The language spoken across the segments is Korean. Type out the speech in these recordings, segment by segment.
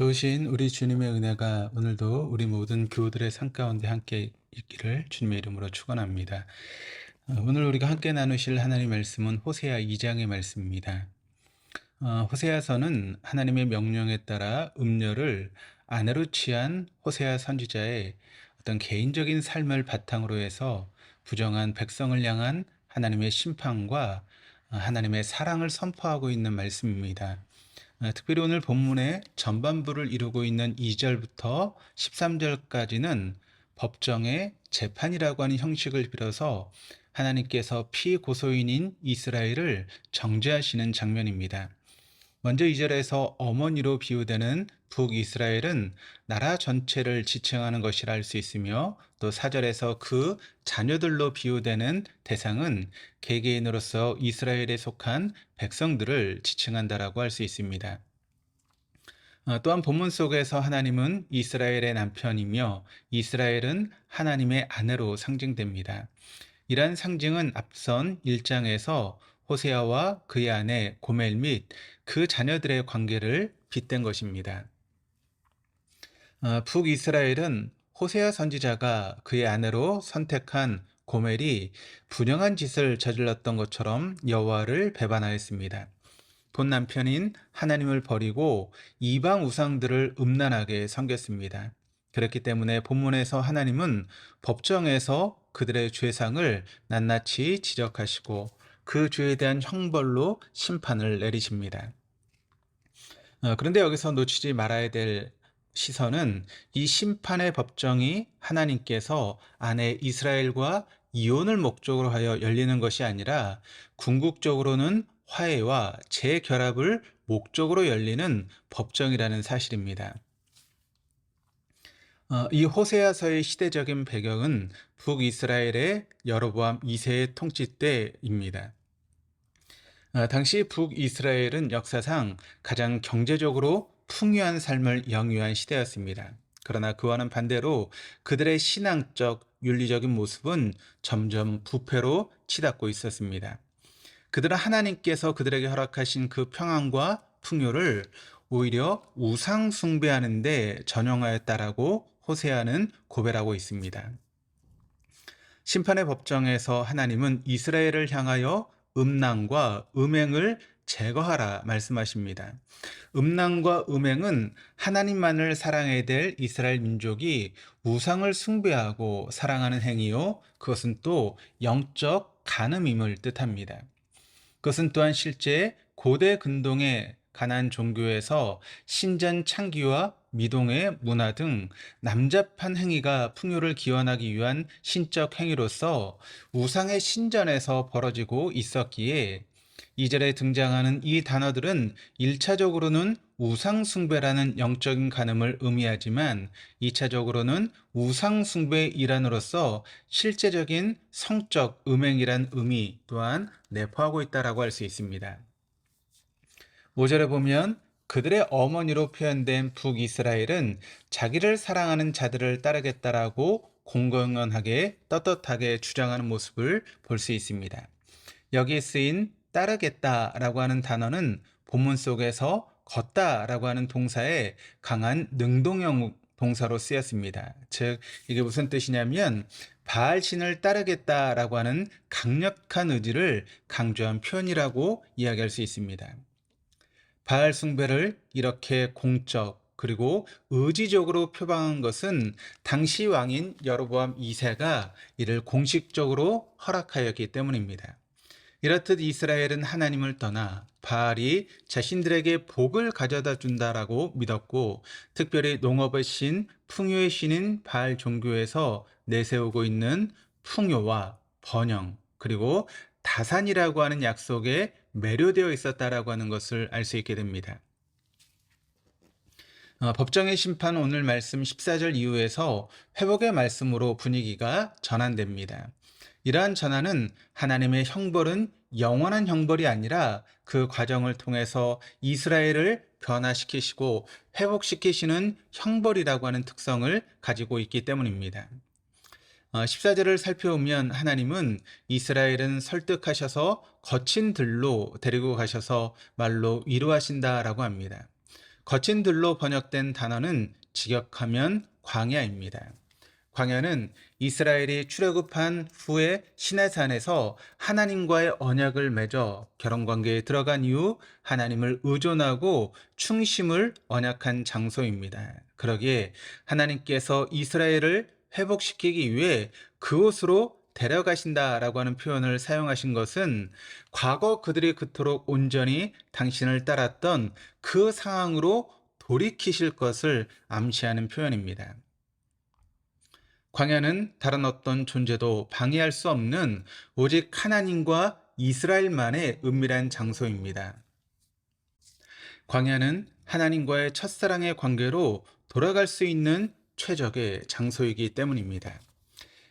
좋으신 우리 주님의 은혜가 오늘도 우리 모든 교우들의 삶 가운데 함께 있기를 주님의 이름으로 축원합니다. 어, 오늘 우리가 함께 나누실 하나님 말씀은 호세아 2장의 말씀입니다. 어, 호세아서는 하나님의 명령에 따라 음녀를 아내로 취한 호세아 선지자의 어떤 개인적인 삶을 바탕으로 해서 부정한 백성을 향한 하나님의 심판과 어, 하나님의 사랑을 선포하고 있는 말씀입니다. 어, 특별히 오늘 본문의 전반부를 이루고 있는 2절부터 13절까지는 법정의 재판이라고 하는 형식을 빌어서 하나님께서 피고소인인 이스라엘을 정죄하시는 장면입니다. 먼저 2절에서 어머니로 비유되는 북이스라엘은 나라 전체를 지칭하는 것이라 할 수 있으며 또 4절에서 그 자녀들로 비유되는 대상은 개개인으로서 이스라엘에 속한 백성들을 지칭한다라고 할 수 있습니다. 어, 또한 본문 속에서 하나님은 이스라엘의 남편이며 이스라엘은 하나님의 아내로 상징됩니다. 이러한 상징은 앞선 1장에서 호세아와 그의 아내 고멜 및 그 자녀들의 관계를 빗댄 것입니다. 어, 북이스라엘은 호세아 선지자가 그의 아내로 선택한 고멜이 분영한 짓을 저질렀던 것처럼 여호와를 배반하였습니다. 본 남편인 하나님을 버리고 이방 우상들을 음란하게 섬겼습니다. 그렇기 때문에 본문에서 하나님은 법정에서 그들의 죄상을 낱낱이 지적하시고 그 죄에 대한 형벌로 심판을 내리십니다. 어, 그런데 여기서 놓치지 말아야 될 시선은 이 심판의 법정이 하나님께서 아내 이스라엘과 이혼을 목적으로 하여 열리는 것이 아니라 궁극적으로는 화해와 재결합을 목적으로 열리는 법정이라는 사실입니다. 어, 이 호세아서의 시대적인 배경은 북이스라엘의 여로보암 2세의 통치 때입니다. 어, 당시 북이스라엘은 역사상 가장 경제적으로 풍요한 삶을 영위한 시대였습니다. 그러나 그와는 반대로 그들의 신앙적, 윤리적인 모습은 점점 부패로 치닫고 있었습니다. 그들은 하나님께서 그들에게 허락하신 그 평안과 풍요를 오히려 우상 숭배하는데 전용하였다라고 호세아는 고백하고 있습니다. 심판의 법정에서 하나님은 이스라엘을 향하여 음란과 음행을 제거하라 말씀하십니다. 음란과 음행은 하나님만을 사랑해야 될 이스라엘 민족이 우상을 숭배하고 사랑하는 행위요. 그것은 또 영적 간음임을 뜻합니다. 그것은 또한 실제 고대 근동의 가난 종교에서 신전 창기와 미동의 문화 등 남잡한 행위가 풍요를 기원하기 위한 신적 행위로서 우상의 신전에서 벌어지고 있었기에 이절에 등장하는 이 단어들은 1차적으로는 우상숭배라는 영적인 간음을 의미하지만 2차적으로는 우상숭배의 일환으로서 실제적인 성적 음행이란 의미 또한 내포하고 있다라고 할 수 있습니다. 5절에 보면 그들의 어머니로 표현된 북이스라엘은 자기를 사랑하는 자들을 따르겠다라고 공공연하게 떳떳하게 주장하는 모습을 볼 수 있습니다. 여기에 쓰인 따르겠다라고 하는 단어는 본문 속에서 걷다라고 하는 동사에 강한 능동형 동사로 쓰였습니다. 즉 이게 무슨 뜻이냐면 바알 신을 따르겠다라고 하는 강력한 의지를 강조한 표현이라고 이야기할 수 있습니다. 바알 숭배를 이렇게 공적 그리고 의지적으로 표방한 것은 당시 왕인 여로보암 2세가 이를 공식적으로 허락하였기 때문입니다. 이렇듯 이스라엘은 하나님을 떠나 바알이 자신들에게 복을 가져다 준다라고 믿었고 특별히 농업의 신, 풍요의 신인 바알 종교에서 내세우고 있는 풍요와 번영 그리고 다산이라고 하는 약속에 매료되어 있었다라고 하는 것을 알 수 있게 됩니다. 어, 법정의 심판 오늘 말씀 14절 이후에서 회복의 말씀으로 분위기가 전환됩니다. 이러한 전환은 하나님의 형벌은 영원한 형벌이 아니라 그 과정을 통해서 이스라엘을 변화시키시고 회복시키시는 형벌이라고 하는 특성을 가지고 있기 때문입니다. 14절을 어, 살펴보면 하나님은 이스라엘은 설득하셔서 거친 들로 데리고 가셔서 말로 위로하신다라고 합니다. 거친 들로 번역된 단어는 직역하면 광야입니다. 광야는 이스라엘이 출애굽한 후에 시내산에서 하나님과의 언약을 맺어 결혼 관계에 들어간 이후 하나님을 의존하고 충심을 언약한 장소입니다. 그러기에 하나님께서 이스라엘을 회복시키기 위해 그곳으로 데려가신다라고 하는 표현을 사용하신 것은 과거 그들이 그토록 온전히 당신을 따랐던 그 상황으로 돌이키실 것을 암시하는 표현입니다. 광야는 다른 어떤 존재도 방해할 수 없는 오직 하나님과 이스라엘만의 은밀한 장소입니다. 광야는 하나님과의 첫사랑의 관계로 돌아갈 수 있는 최적의 장소이기 때문입니다.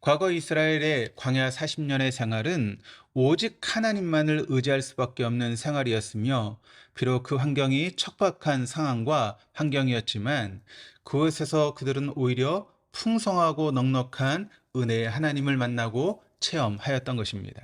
과거 이스라엘의 광야 40년의 생활은 오직 하나님만을 의지할 수밖에 없는 생활이었으며 비록 그 환경이 척박한 상황과 환경이었지만 그곳에서 그들은 오히려 풍성하고 넉넉한 은혜의 하나님을 만나고 체험하였던 것입니다.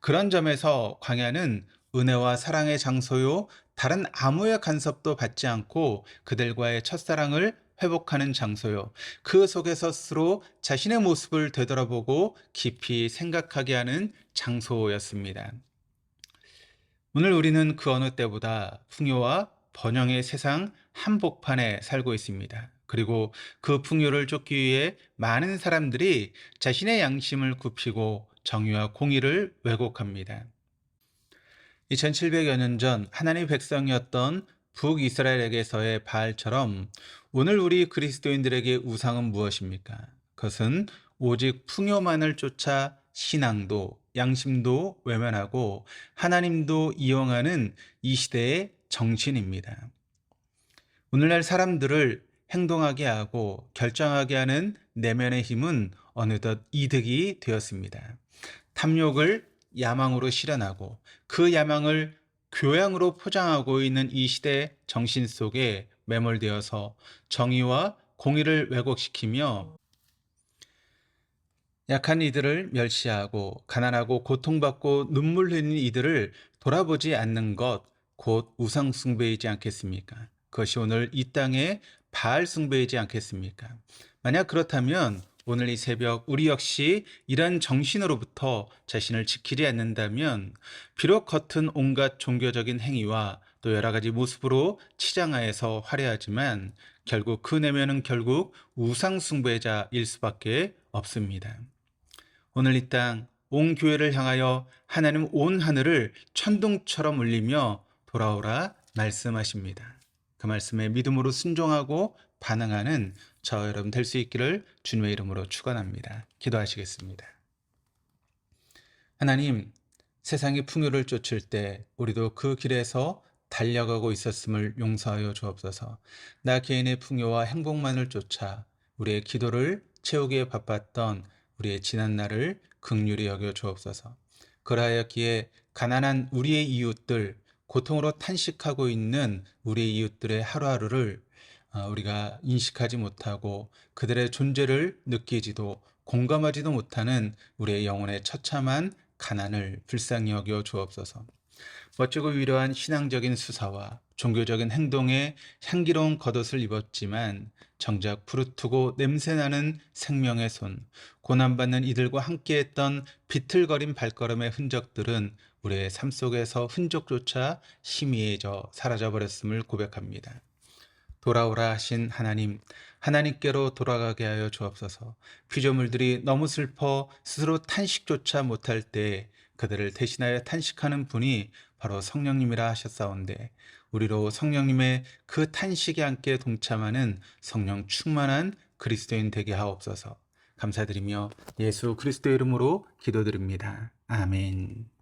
그런 점에서 광야는 은혜와 사랑의 장소요 다른 아무의 간섭도 받지 않고 그들과의 첫사랑을 회복하는 장소요. 그 속에서 스스로 자신의 모습을 되돌아보고 깊이 생각하게 하는 장소였습니다. 오늘 우리는 그 어느 때보다 풍요와 번영의 세상 한복판에 살고 있습니다. 그리고 그 풍요를 쫓기 위해 많은 사람들이 자신의 양심을 굽히고 정의와 공의를 왜곡합니다. 2700여 년 전 하나님 백성이었던 북이스라엘에게서의 바알처럼 오늘 우리 그리스도인들에게 우상은 무엇입니까? 그것은 오직 풍요만을 쫓아 신앙도 양심도 외면하고 하나님도 이용하는 이 시대의 정신입니다. 오늘날 사람들을 행동하게 하고 결정하게 하는 내면의 힘은 어느덧 이득이 되었습니다. 탐욕을 야망으로 실현하고 그 야망을 교양으로 포장하고 있는 이 시대 정신 속에 매몰되어서 정의와 공의를 왜곡시키며 약한 이들을 멸시하고 가난하고 고통받고 눈물 흘리는 이들을 돌아보지 않는 것, 곧 우상숭배이지 않겠습니까? 그것이 오늘 이 땅의 바알 숭배이지 않겠습니까? 만약 그렇다면 오늘 이 새벽 우리 역시 이런 정신으로부터 자신을 지키지 않는다면 비록 겉은 온갖 종교적인 행위와 또 여러 가지 모습으로 치장하여서 화려하지만 결국 그 내면은 결국 우상 숭배자일 수밖에 없습니다. 오늘 이 땅 온 교회를 향하여 하나님 온 하늘을 천둥처럼 울리며 돌아오라 말씀하십니다. 그 말씀에 믿음으로 순종하고 반응하는 저 여러분 될 수 있기를 주님의 이름으로 축원합니다. 기도하시겠습니다. 하나님, 세상의 풍요를 쫓을 때 우리도 그 길에서 달려가고 있었음을 용서하여 주옵소서. 나 개인의 풍요와 행복만을 쫓아 우리의 기도를 채우기에 바빴던 우리의 지난 날을 극률히 여겨 주옵소서. 그러하였기에 가난한 우리의 이웃들, 고통으로 탄식하고 있는 우리 이웃들의 하루하루를 어, 우리가 인식하지 못하고 그들의 존재를 느끼지도 공감하지도 못하는 우리의 영혼의 처참한 가난을 불쌍히 여겨 주옵소서. 멋지고 위로한 신앙적인 수사와 종교적인 행동에 향기로운 겉옷을 입었지만 정작 푸르트고 냄새나는 생명의 손, 고난받는 이들과 함께했던 비틀거린 발걸음의 흔적들은 우리의 삶 속에서 흔적조차 희미해져 사라져버렸음을 고백합니다. 돌아오라 하신 하나님, 하나님께로 돌아가게 하여 주옵소서. 피조물들이 너무 슬퍼 스스로 탄식조차 못할 때 그들을 대신하여 탄식하는 분이 바로 성령님이라 하셨사온데 우리로 성령님의 그 탄식에 함께 동참하는 성령 충만한 그리스도인 되게 하옵소서. 감사드리며 예수 그리스도 이름으로 기도드립니다. 아멘.